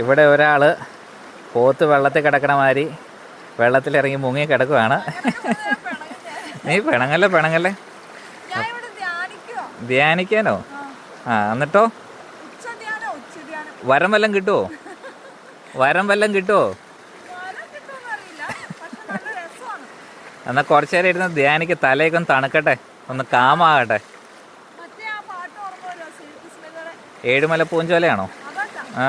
ഇവിടെ ഒരാൾ പോത്ത് വെള്ളത്തിൽ കിടക്കണ മാതിരി വെള്ളത്തിലിറങ്ങി മുങ്ങി കിടക്കുവാണ് നീ പിണങ്ങല്ലേ പിണങ്ങല്ലേ. ധ്യാനിക്കാനോ ആ. എന്നിട്ടോ. വരം വല്ലം കിട്ടുമോ വരം വല്ലം കിട്ടുമോ. എന്നാൽ കുറച്ചു നേരം ഇരുന്ന് ധ്യാനിക്ക് തലയൊക്കെ ഒന്ന് തണുക്കട്ടെ ഒന്ന് കാമാകട്ടെ ഏഴുമല പൂഞ്ചോലയാണോ. ആ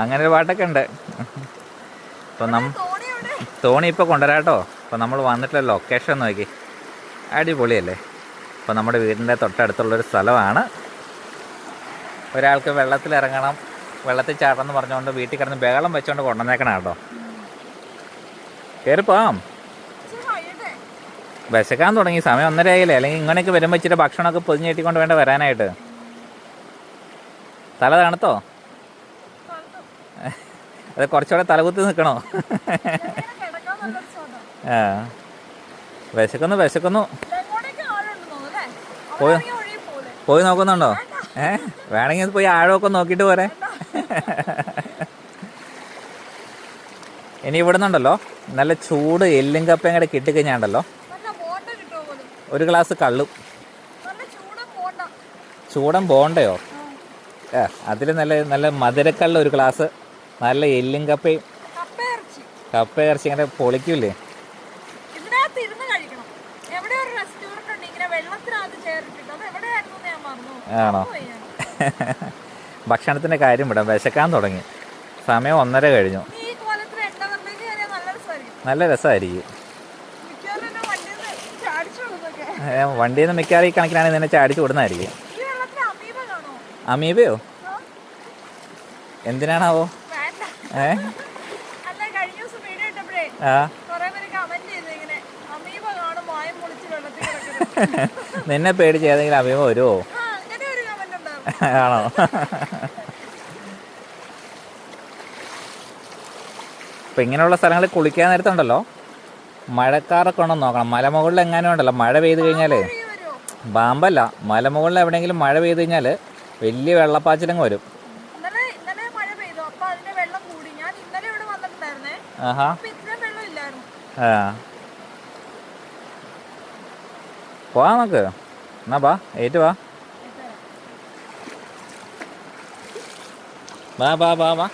അങ്ങനെ ഒരു പാട്ടൊക്കെ ഉണ്ട്. ഇപ്പൊ നം തോണി ഇപ്പൊ ഇപ്പോൾ കൊണ്ടുവരാട്ടോ. അപ്പോൾ നമ്മൾ വന്നിട്ടുള്ള ലൊക്കേഷൻ നോക്കി. അടിപൊളിയല്ലേ? അപ്പോൾ നമ്മുടെ വീടിന്റെ വീടിന്റെ തൊട്ടടുത്തുള്ളൊരു സ്ഥലമാണ്. ഒരാൾക്ക് വെള്ളത്തിൽ ഇറങ്ങണം. വെള്ളത്തിൽ ചാടണം എന്ന് പറഞ്ഞുകൊണ്ട് വീട്ടിൽ കിടന്ന് ബഹളം വെച്ചുകൊണ്ട് കൊണ്ടുവന്നേക്കണം കേട്ടോ. കയറിപ്പോം. വിശക്കാൻ തുടങ്ങി. സമയം ഒന്നര ആയില്ലേ അല്ലെങ്കിൽ ഇങ്ങനെയൊക്കെ വരുമ്പോൾ ഇച്ചിരി ഭക്ഷണമൊക്കെ പൊതിഞ്ഞ് കെട്ടിക്കൊണ്ട് വേണ്ട വരാനായിട്ട്. തല തണുത്തു. അത് കുറച്ചുകൂടെ തലകുത്തി നിൽക്കണോ. ആ. വിശക്കുന്നു വിശക്കുന്നു? പോയോ? പോയി നോക്കുന്നുണ്ടോ? ഏ? വേണമെങ്കിൽ പോയി ആഴമൊക്കെ നോക്കിയിട്ട് പോരെ. ഇനി ഇവിടെ നിന്നുണ്ടല്ലോ നല്ല ചൂട് എല്ലും കപ്പയും കൂടെ കിട്ടിക്കഴിഞ്ഞാണ്ടല്ലോ. ഒരു ഗ്ലാസ് കള്ളും. ചൂടം ചൂടൻ ബോണ്ടയോ? അതിൽ നല്ല നല്ല മധുരക്കള്ള ഒരു ഗ്ലാസ്. നല്ല എല്ലും കപ്പയും. കപ്പ ഇറച്ചി ഇങ്ങനെ പൊളിക്കൂലേ. ആണോ ഭക്ഷണത്തിന്റെ കാര്യം വിടാം വിശക്കാൻ തുടങ്ങി സമയം ഒന്നര കഴിഞ്ഞു നല്ല രസമായിരിക്കും. വണ്ടിയിൽ നിന്ന് മിക്കാറി മിക്കവാറും ഈ കണക്കിനാണെങ്കിൽ നിന്നെ ചാടിച്ചു വിടുന്നതായിരിക്കും? അമീബയോ? എന്തിനാണാവോ. ഏ. നിന്നെ പേടി ഏതെങ്കിലും അമീമ വരുമോ. ആണോ? ഇപ്പൊ ഇങ്ങനെയുള്ള സ്ഥലങ്ങളിൽ കുളിക്കാൻ നേരത്തുണ്ടല്ലോ. മഴക്കാറൊക്കെ ഉണ്ടെന്ന് നോക്കണം. മലമുകളിൽ എങ്ങാനും ഉണ്ടല്ലോ മഴ പെയ്ത് കഴിഞ്ഞാലേ. ബാമ്പല്ല പാമ്പല്ല മലമുകളിൽ എവിടെയെങ്കിലും മഴ പെയ്ത് കഴിഞ്ഞാൽ വലിയ വെള്ളപ്പാച്ചിലങ്ങ് വരും. ആഹാ. പോവാ നമുക്ക്. എന്നാ വാ ഏറ്റു വാ. വാ വാ വാ വാ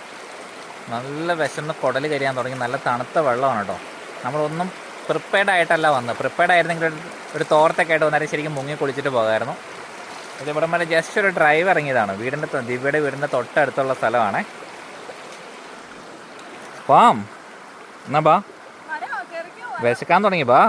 നല്ല വിശന്ന് കുടൽ കരിയാൻ തുടങ്ങി. നല്ല തണുത്ത വെള്ളമാണ് കേട്ടോ. നമ്മളൊന്നും പ്രിപ്പയർഡ് ആയിട്ടല്ല വന്നത്. പ്രിപ്പയർഡ് ആയിരുന്നെങ്കിൽ ഒരു തോർത്തൊക്കെ ആയിട്ട് വന്നാൽ ശരിക്കും മുങ്ങി കുളിച്ചിട്ട് പോകാമായിരുന്നു ഇത് ഇവിടെ വരെ ജസ്റ്റ് ഒരു ഡ്രൈവ് ഇറങ്ങിയതാണ്. വീടിന്റെ ദിവ്യയുടെ വീടിന്റെ തൊട്ടടുത്തുള്ള സ്ഥലമാണേ. പോവാം. എന്നാ ബാ? വിശക്കാൻ തുടങ്ങി ബാ.